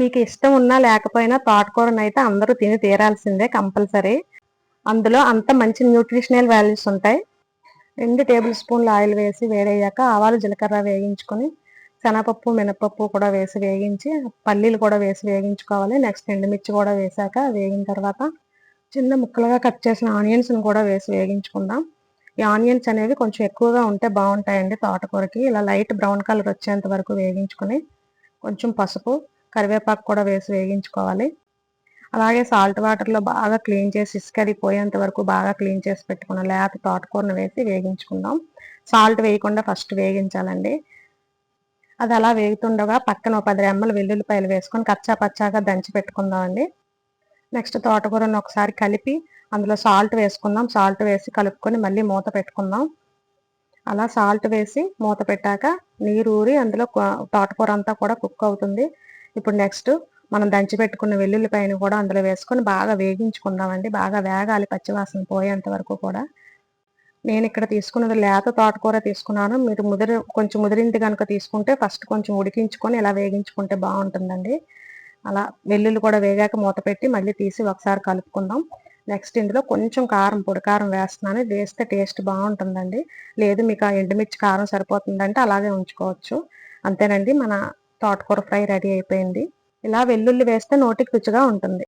మీకు ఇష్టం ఉన్నా లేకపోయినా తోటకూరను అయితే అందరూ తిని తీరాల్సిందే కంపల్సరీ. అందులో అంత మంచి న్యూట్రిషనల్ వాల్యూస్ ఉంటాయి. రెండు టేబుల్ స్పూన్లు ఆయిల్ వేసి వేడయ్యాక ఆవాలు జీలకర్ర వేయించుకొని శనగపప్పు మినపప్పు కూడా వేసి వేగించి పల్లీలు కూడా వేసి వేగించుకోవాలి. నెక్స్ట్ ఎండుమిర్చి కూడా వేసాక వేగిన తర్వాత చిన్న ముక్కలుగా కట్ చేసిన ఆనియన్స్ని కూడా వేసి వేగించుకుందాం. ఈ ఆనియన్స్ అనేవి కొంచెం ఎక్కువగా ఉంటే బాగుంటాయండి తోటకూరకి. ఇలా లైట్ బ్రౌన్ కలర్ వచ్చేంత వరకు వేగించుకొని కొంచెం పసుపు కరివేపాకు కూడా వేసి వేగించుకోవాలి. అలాగే సాల్ట్ వాటర్లో బాగా క్లీన్ చేసి ఇసుక అది పోయేంత వరకు బాగా క్లీన్ చేసి పెట్టుకున్నాం లేకపోతే తోటకూరను వేసి వేగించుకుందాం. సాల్ట్ వేయకుండా ఫస్ట్ వేగించాలండి. అది అలా వేగుతుండగా పక్కన ఒక పది రెమ్మలు వెల్లుల్లిపాయలు వేసుకొని కచ్చా పచ్చాగా దంచి పెట్టుకుందామండి. నెక్స్ట్ తోటకూరను ఒకసారి కలిపి అందులో సాల్ట్ వేసుకుందాం. సాల్ట్ వేసి కలుపుకొని మళ్ళీ మూత పెట్టుకుందాం. అలా సాల్ట్ వేసి మూత పెట్టాక నీరు ఊరి అందులో తోటకూర అంతా కూడా కుక్ అవుతుంది. ఇప్పుడు నెక్స్ట్ మనం దంచి పెట్టుకున్న వెల్లుల్లిపాయను కూడా అందులో వేసుకొని బాగా వేగించుకుందామండి. బాగా వేగాలి పచ్చివాసన పోయేంత వరకు కూడా. నేను ఇక్కడ తీసుకున్నది లేత తోటకూర తీసుకున్నాను. మీరు ముదిరి కొంచెం ముదిరింది కనుక తీసుకుంటే ఫస్ట్ కొంచెం ఉడికించుకొని ఇలా వేగించుకుంటే బాగుంటుందండి. అలా వెల్లుల్లి కూడా వేగాక మూత పెట్టి మళ్ళీ తీసి ఒకసారి కలుపుకుందాం. నెక్స్ట్ ఇందులో కొంచెం కారం పొడి కారం వేస్తున్నాను. వేస్తే టేస్ట్ బాగుంటుందండి. లేదు మీకు ఆ ఎండుమిర్చి కారం సరిపోతుందంటే అలాగే ఉంచుకోవచ్చు. అంతేనండి మన తోటకూర ఫ్రై రెడీ అయిపోయింది. ఇలా వెల్లుల్లి వేస్తే నోటికి రుచిగా ఉంటుంది.